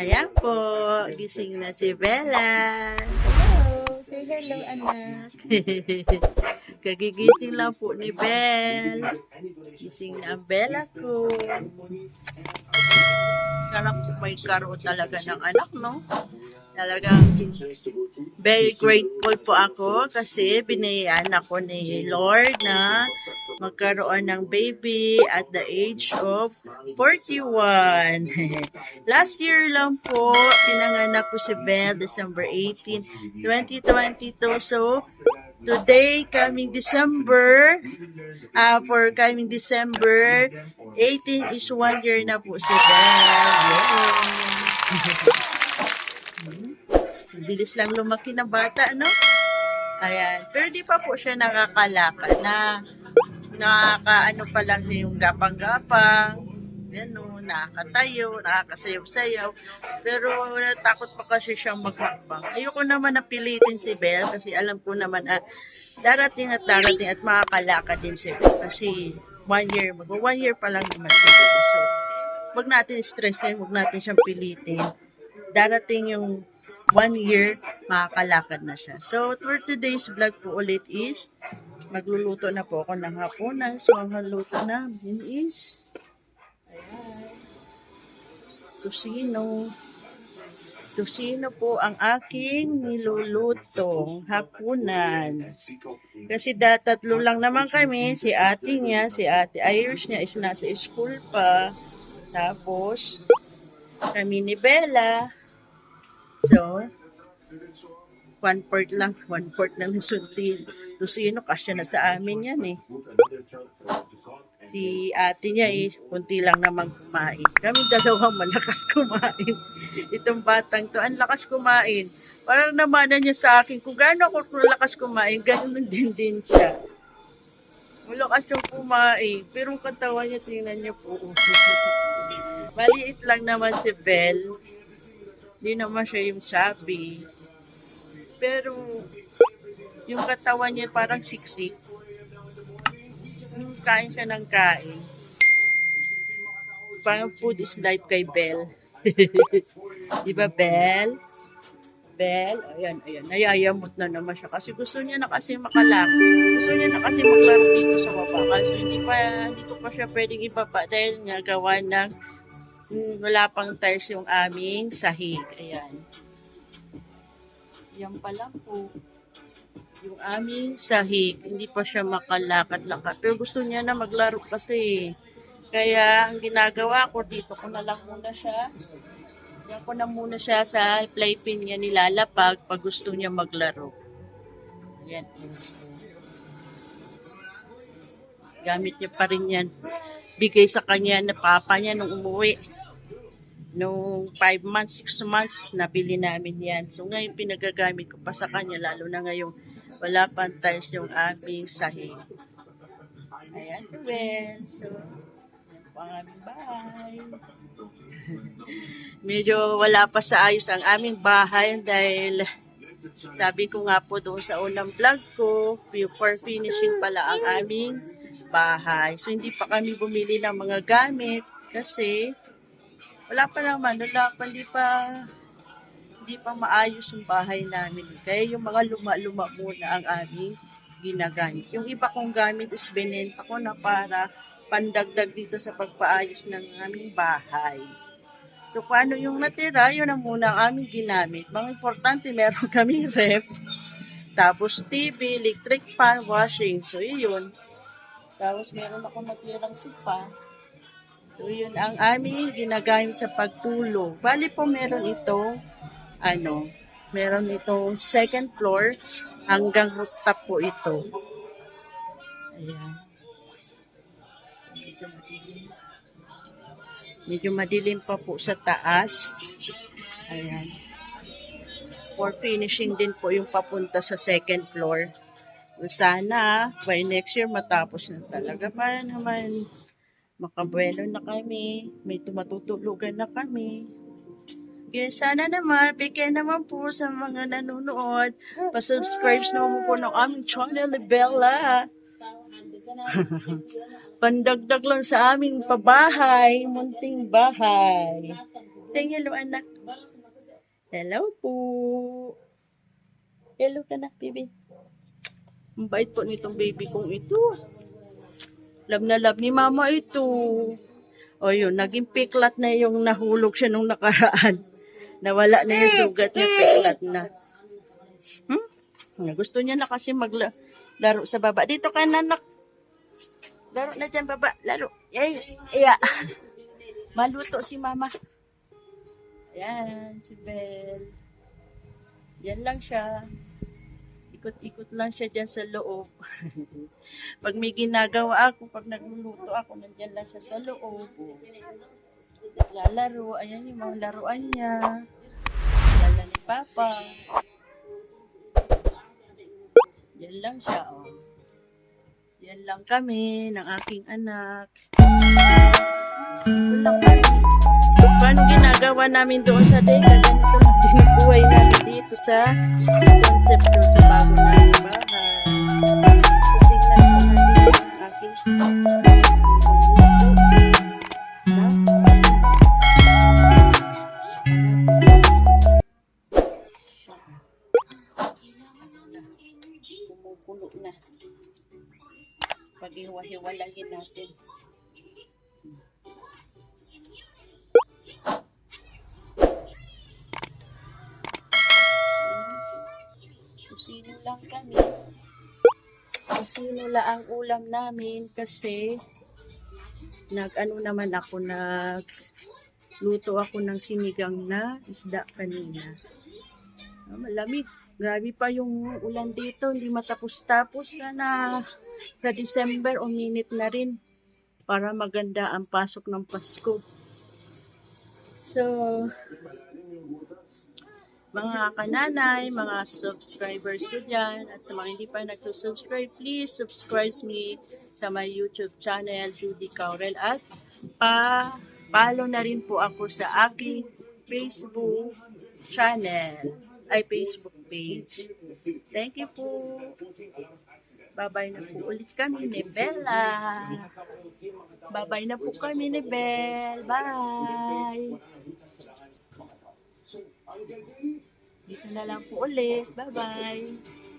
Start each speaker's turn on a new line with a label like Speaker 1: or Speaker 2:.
Speaker 1: Ayan po, gising na si Bella. Hello, say hello anak. Kagigising lang po ni Bell. Gising na ang Bella ko. Sarap po may karoon talaga ng anak, no? Talagang very grateful po ako kasi binayaan ako ni Lord na magkaroon ng baby at the age of 41. Last year lang po, pinanganak ko si Belle, December 18, 2022. So, today, coming December, uh, for coming December, 18 is one year na po si Belle. Yay! Bilis lang lumaki na bata, no? Ayan. Pero di pa po siya nakakalakad na nakakaano pa lang yung gapang-gapang. Yan o, nakakatayo, nakakasayaw-sayaw. Pero natakot pa kasi siyang maghakbang. Ayoko naman napilitin si Belle kasi alam ko naman ah, darating at darating at makakalakad din si Belle. Kasi one year, mag one year pa lang naman si Belle. So, wag natin stressin, wag natin siyang pilitin. Darating yung one year, makakalakad na siya. So, for today's vlog po ulit is, magluluto na po ako ng hapunan. So, ang haluto namin is, ayan, tusino. Tusino po ang aking nilulutong hapunan. Kasi da, tatlo lang naman kami, si ate niya, si ate Irish niya is nasa school pa. Tapos, kami ni Bella. So, one part lang, one part lang ng suntin. Tusino, kasya na sa amin yan eh. Si ate niya eh, kunti lang naman kumain. Kami dalawang malakas kumain. Itong batang to, ang lakas kumain. Parang namanan niya sa akin, kung gaano ako malakas kumain, ganun din din siya. Malakas yung kumain. Pero ang katawan niya, tingnan niyo po. Maliit lang naman si Belle. Hindi naman siya yung chubby. Pero, yung katawan niya parang siksik. Kain siya ng kain. Parang food is life kay Belle. Di ba, Belle? Belle, ayan, ayan, nayayamot na naman siya kasi gusto niya na kasi makalaki. Gusto niya na kasi maglaro dito sa baba. Kasi hindi pa, hindi ko pa siya pwedeng ibaba dahil nga gawa ng wala pang tiles yung aming sahig. Ayan. Yan pa lang po. Yung aming sahig, hindi pa siya makalakad-lakad. Pero gusto niya na maglaro kasi. Kaya ang ginagawa ko, dito ko na lang muna siya. Diyan ko na muna siya sa playpen niya nilalapag pag gusto niya maglaro. Ayan. Gamit niya pa rin yan. Bigay sa kanya na papa niya nung umuwi. Nung 5 months, 6 months, nabili namin yan. So ngayon pinagagamit ko pa sa kanya, lalo na ngayong wala pang tiles yung aming sahig. Ayan, well, so, ang aming bahay. Medyo wala pa sa ayos ang aming bahay dahil sabi ko nga po doon sa unang vlog ko, before finishing pala ang aming bahay. So, hindi pa kami bumili ng mga gamit kasi wala pa naman, wala pa, hindi pa hindi pa maayos yung bahay namin. eh. Kaya yung mga luma-luma muna ang aming ginagamit. Yung iba kong gamit is binenta ko na para pandagdag dito sa pagpaayos ng aming bahay. So, kung ano yung natira, yun ang muna ang aming ginamit. Mga importante, meron kaming ref, tapos TV, electric pan, washing. So, yun. Tapos, meron ako natirang sofa. So, yun ang aming ginagamit sa pagtulog. Bali po, meron itong, ano, meron itong second floor hanggang rooftop po ito. Ayan. So, medyo madilim. Medyo madilim pa po sa taas. Ayan. For finishing din po yung papunta sa second floor. Sana by next year matapos na talaga para naman makabuelo na kami. May tumatutulugan na kami. Kaya sana naman, bigyan naman po sa mga nanonood. Pa-subscribe naman po ng aming channel Bella. Pandagdag lang sa aming pabahay, munting bahay. Say hello, anak. Hello po. Hello ka na, baby. Ang bait po nitong baby kong ito. Love na love ni mama ito. O yun, naging piklat na yung nahulog siya nung nakaraan. Nawala na yung sugat niya, piklat na. Hmm? Gusto niya na kasi maglaro sa baba. Dito ka na, nak. Laro na dyan, baba. Laro. Ay, iya. Maluto si mama. Ayan, si Belle. Yan lang siya. Ikot-ikot lang siya dyan sa loob. pag may ginagawa ako, pag nagluluto ako, nandyan lang siya sa loob. Lalaro. Ayan yung mga laruan niya. Lala ni Papa. Yan lang siya, oh. Yan lang kami ng aking anak. Walang. Paano ginagawa namin doon sa Dega? Ganito lang din buhay namin dito sa concept doon kumukulo na. Pag-iwa-hiwalayin natin. Kusino lang kami. Kusino lang ang ulam namin kasi nag-ano naman ako, nag luto ako ng sinigang na isda kanina. Ah, malamig. Grabe pa yung ulan dito, hindi matapos-tapos. Sana sa December uminit na rin para maganda ang pasok ng Pasko. So, mga kananay, mga subscribers ko dyan, at sa mga hindi pa nagsusubscribe, please subscribe me sa my YouTube channel, Judy Caurel, at pa follow na rin po ako sa aking Facebook channel, ay Facebook page. Thank you po. Babay na po ulit kami ni Bella. Babay na po kami ni Bell. Bye. Dito na lang po ulit. Bye-bye.